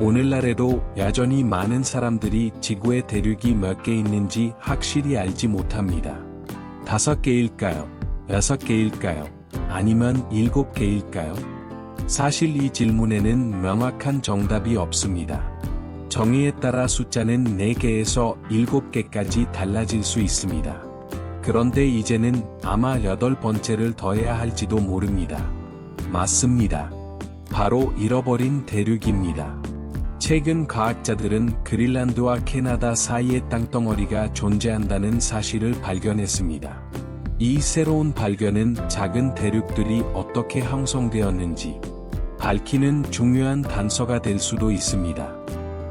오늘날에도 여전히 많은 사람들이 지구에 대륙이 몇 개 있는지 확실히 알지 못합니다. 다섯 개일까요? 여섯 개일까요? 아니면 일곱 개일까요? 사실 이 질문에는 명확한 정답이 없습니다. 정의에 따라 숫자는 4개에서 7개까지 달라질 수 있습니다. 그런데 이제는 아마 여덟 번째를 더해야 할지도 모릅니다. 맞습니다. 바로 잃어버린 대륙입니다. 최근 과학자들은 그린란드와 캐나다 사이의 땅덩어리가 존재한다는 사실을 발견했습니다. 이 새로운 발견은 작은 대륙들이 어떻게 형성되었는지 밝히는 중요한 단서가 될 수도 있습니다.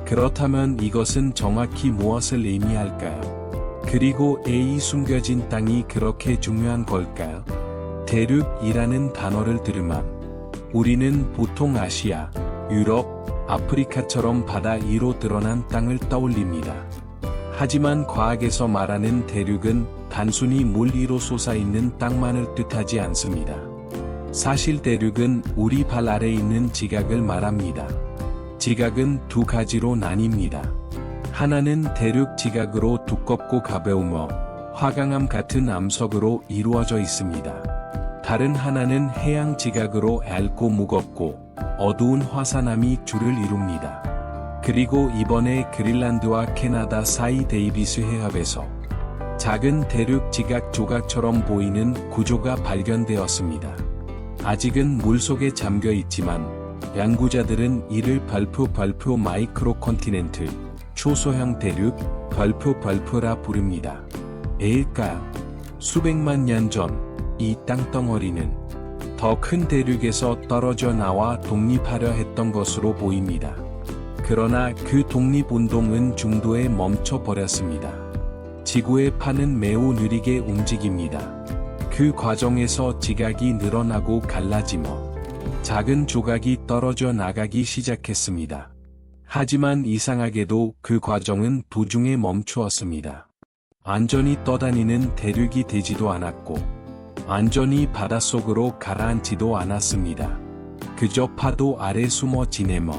그렇다면 이것은 정확히 무엇을 의미할까요? 그리고 이 숨겨진 땅이 그렇게 중요한 걸까요? 대륙이라는 단어를 들으면 우리는 보통 아시아, 유럽, 아프리카처럼 바다 위로 드러난 땅을 떠올립니다. 하지만 과학에서 말하는 대륙은 단순히 물 위로 솟아있는 땅만을 뜻하지 않습니다. 사실 대륙은 우리 발 아래 있는 지각을 말합니다. 지각은 두 가지로 나뉩니다. 하나는 대륙 지각으로 두껍고 가벼우며 화강암 같은 암석으로 이루어져 있습니다. 다른 하나는 해양 지각으로 얇고 무겁고 어두운 화산암이 줄을 이룹니다. 그리고 이번에 그린란드와 캐나다 사이 데이비스 해협에서 작은 대륙 지각 조각처럼 보이는 구조가 발견되었습니다. 아직은 물속에 잠겨 있지만 연구자들은 이를 벌프 벌프 마이크로 컨티넨트, 초소형 대륙, 벌프 벌프라 부릅니다. 왜일까요? 수백만 년 전 이 땅덩어리는 더 큰 대륙에서 떨어져 나와 독립하려 했던 것으로 보입니다. 그러나 그 독립운동은 중도에 멈춰 버렸습니다. 지구의 판은 매우 느리게 움직입니다. 그 과정에서 지각이 늘어나고 갈라지며 작은 조각이 떨어져 나가기 시작했습니다. 하지만 이상하게도 그 과정은 도중에 멈추었습니다. 완전히 떠다니는 대륙이 되지도 않았고, 완전히 바닷속으로 가라앉지도 않았습니다. 그저 파도 아래 숨어 지내며,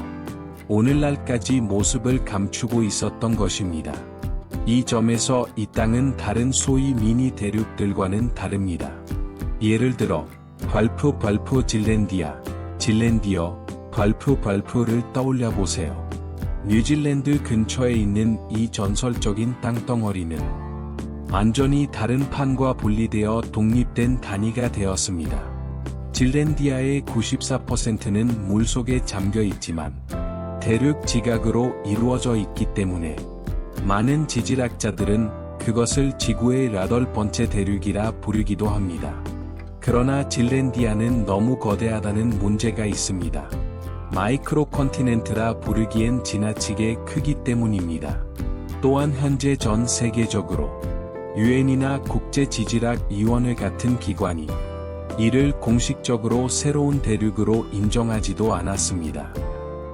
오늘날까지 모습을 감추고 있었던 것입니다. 이 점에서 이 땅은 다른 소위 미니 대륙들과는 다릅니다. 예를 들어, 벌프 벌프 질랜디아, 질랜디어, 벌프 벌프를 떠올려 보세요. 뉴질랜드 근처에 있는 이 전설적인 땅덩어리는 완전히 다른 판과 분리되어 독립된 단위가 되었습니다. 질랜디아의 94%는 물속에 잠겨 있지만 대륙 지각으로 이루어져 있기 때문에 많은 지질학자들은 그것을 지구의 여덟 번째 대륙이라 부르기도 합니다. 그러나 질랜디아는 너무 거대하다는 문제가 있습니다. 마이크로 컨티넨트라 부르기엔 지나치게 크기 때문입니다. 또한 현재 전 세계적으로 유엔이나 국제지질학 위원회 같은 기관이 이를 공식적으로 새로운 대륙으로 인정하지도 않았습니다.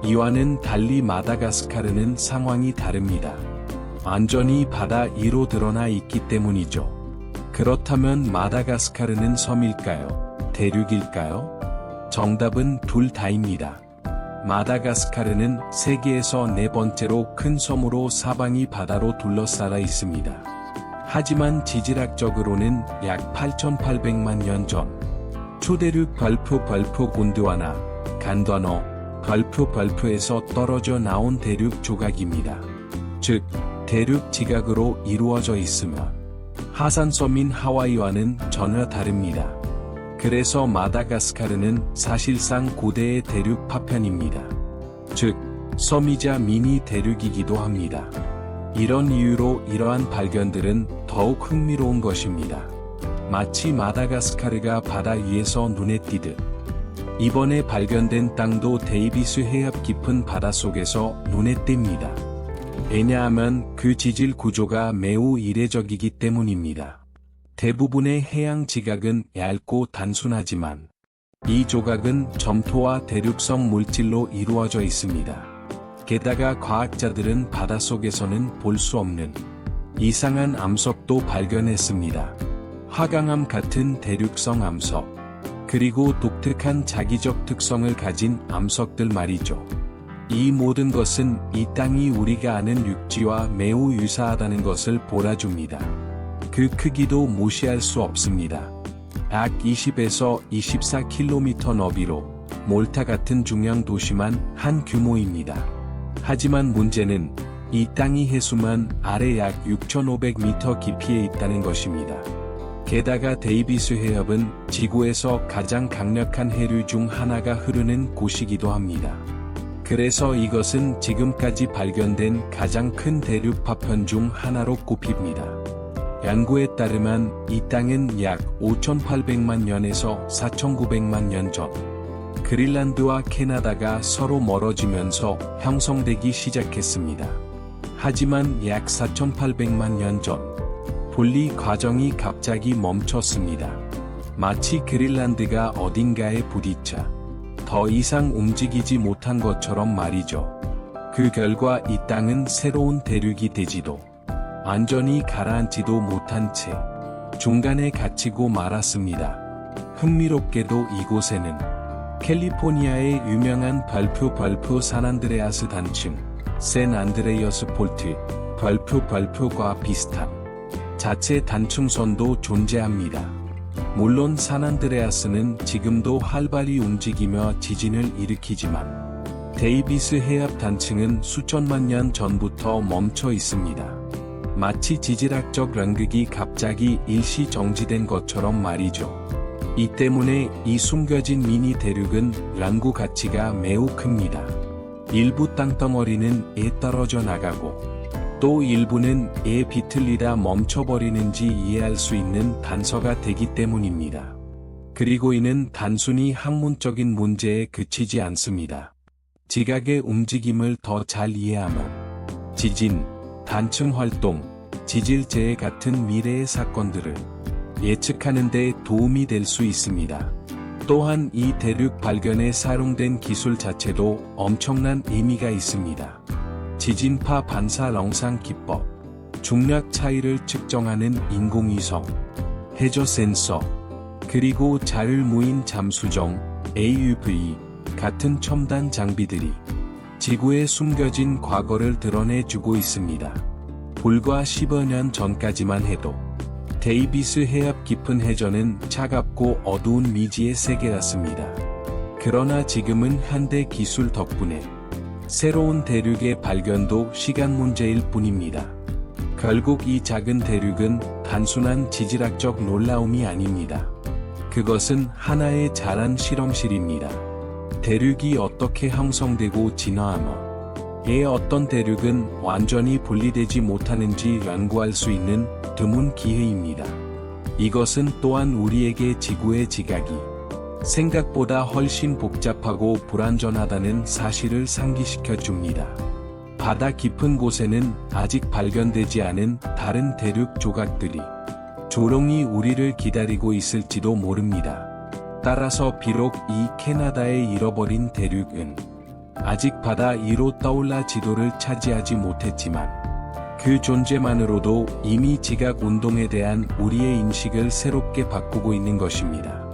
이와는 달리 마다가스카르는 상황이 다릅니다. 완전히 바다 위로 드러나 있기 때문이죠. 그렇다면 마다가스카르는 섬일까요? 대륙일까요? 정답은 둘 다입니다. 마다가스카르는 세계에서 네 번째로 큰 섬으로 사방이 바다로 둘러싸여 있습니다. 하지만 지질학적으로는 약 8,800만 년 전, 초대륙 벌프 벌프 곤드와나, 간더너, 벌프 벌프에서 떨어져 나온 대륙 조각입니다. 즉, 대륙 지각으로 이루어져 있으며, 하산섬인 하와이와는 전혀 다릅니다. 그래서 마다가스카르는 사실상 고대의 대륙 파편입니다. 즉, 섬이자 미니 대륙이기도 합니다. 이런 이유로 이러한 발견들은 더욱 흥미로운 것입니다. 마치 마다가스카르가 바다 위에서 눈에 띄듯 이번에 발견된 땅도 데이비스 해협 깊은 바닷속에서 눈에 띕니다. 왜냐하면 그 지질 구조가 매우 이례적이기 때문입니다. 대부분의 해양 지각은 얇고 단순하지만 이 조각은 점토와 대륙성 물질로 이루어져 있습니다. 게다가 과학자들은 바닷속에서는 볼 수 없는 이상한 암석도 발견했습니다. 화강암 같은 대륙성 암석, 그리고 독특한 자기적 특성을 가진 암석들 말이죠. 이 모든 것은 이 땅이 우리가 아는 육지와 매우 유사하다는 것을 보라줍니다. 그 크기도 무시할 수 없습니다. 약 20에서 24km 너비로 몰타 같은 중앙 도시만 한 규모입니다. 하지만 문제는 이 땅이 해수만 아래 약 6,500m 깊이에 있다는 것입니다. 게다가 데이비스 해협은 지구에서 가장 강력한 해류 중 하나가 흐르는 곳이기도 합니다. 그래서 이것은 지금까지 발견된 가장 큰 대륙 파편 중 하나로 꼽힙니다. 연구에 따르면 이 땅은 약 5,800만 년에서 4,900만 년 전, 그린란드와 캐나다가 서로 멀어지면서 형성되기 시작했습니다. 하지만 약 4,800만 년 전, 분리 과정이 갑자기 멈췄습니다. 마치 그린란드가 어딘가에 부딪혀 더 이상 움직이지 못한 것처럼 말이죠. 그 결과 이 땅은 새로운 대륙이 되지도 완전히 가라앉지도 못한 채 중간에 갇히고 말았습니다. 흥미롭게도 이곳에는 캘리포니아의 유명한 발표 발표 산안드레아스 단층, 샌 안드레이어스 폴트, 발표 발표과 비슷한 자체 단층선도 존재합니다. 물론 산안드레아스는 지금도 활발히 움직이며 지진을 일으키지만 데이비스 해협 단층은 수천만 년 전부터 멈춰 있습니다. 마치 지질학적 연극이 갑자기 일시 정지된 것처럼 말이죠. 이 때문에 이 숨겨진 미니 대륙은 연구 가치가 매우 큽니다. 일부 땅덩어리는 에 떨어져 나가고 또 일부는 에 비틀리다 멈춰버리는지 이해할 수 있는 단서가 되기 때문입니다. 그리고 이는 단순히 학문적인 문제에 그치지 않습니다. 지각의 움직임을 더 잘 이해하면 지진, 단층 활동, 지질재해 같은 미래의 사건들을 예측하는 데 도움이 될 수 있습니다. 또한 이 대륙 발견에 사용된 기술 자체도 엄청난 의미가 있습니다. 지진파 반사 렁상 기법, 중력 차이를 측정하는 인공위성, 해저 센서, 그리고 자율무인 잠수정, AUV 같은 첨단 장비들이 지구에 숨겨진 과거를 드러내주고 있습니다. 불과 10여 년 전까지만 해도 데이비스 해협 깊은 해전은 차갑고 어두운 미지의 세계였습니다. 그러나 지금은 현대 기술 덕분에 새로운 대륙의 발견도 시간 문제일 뿐입니다. 결국 이 작은 대륙은 단순한 지질학적 놀라움이 아닙니다. 그것은 하나의 자란 실험실입니다. 대륙이 어떻게 형성되고 진화하며 에 어떤 대륙은 완전히 분리되지 못하는지 연구할 수 있는 드문 기회입니다. 이것은 또한 우리에게 지구의 지각이 생각보다 훨씬 복잡하고 불안전하다는 사실을 상기시켜 줍니다. 바다 깊은 곳에는 아직 발견되지 않은 다른 대륙 조각들이 조롱이 우리를 기다리고 있을지도 모릅니다. 따라서 비록 이 캐나다의 잃어버린 대륙은 아직 바다 위로 떠올라 지도를 차지하지 못했지만 그 존재만으로도 이미 지각 운동에 대한 우리의 인식을 새롭게 바꾸고 있는 것입니다.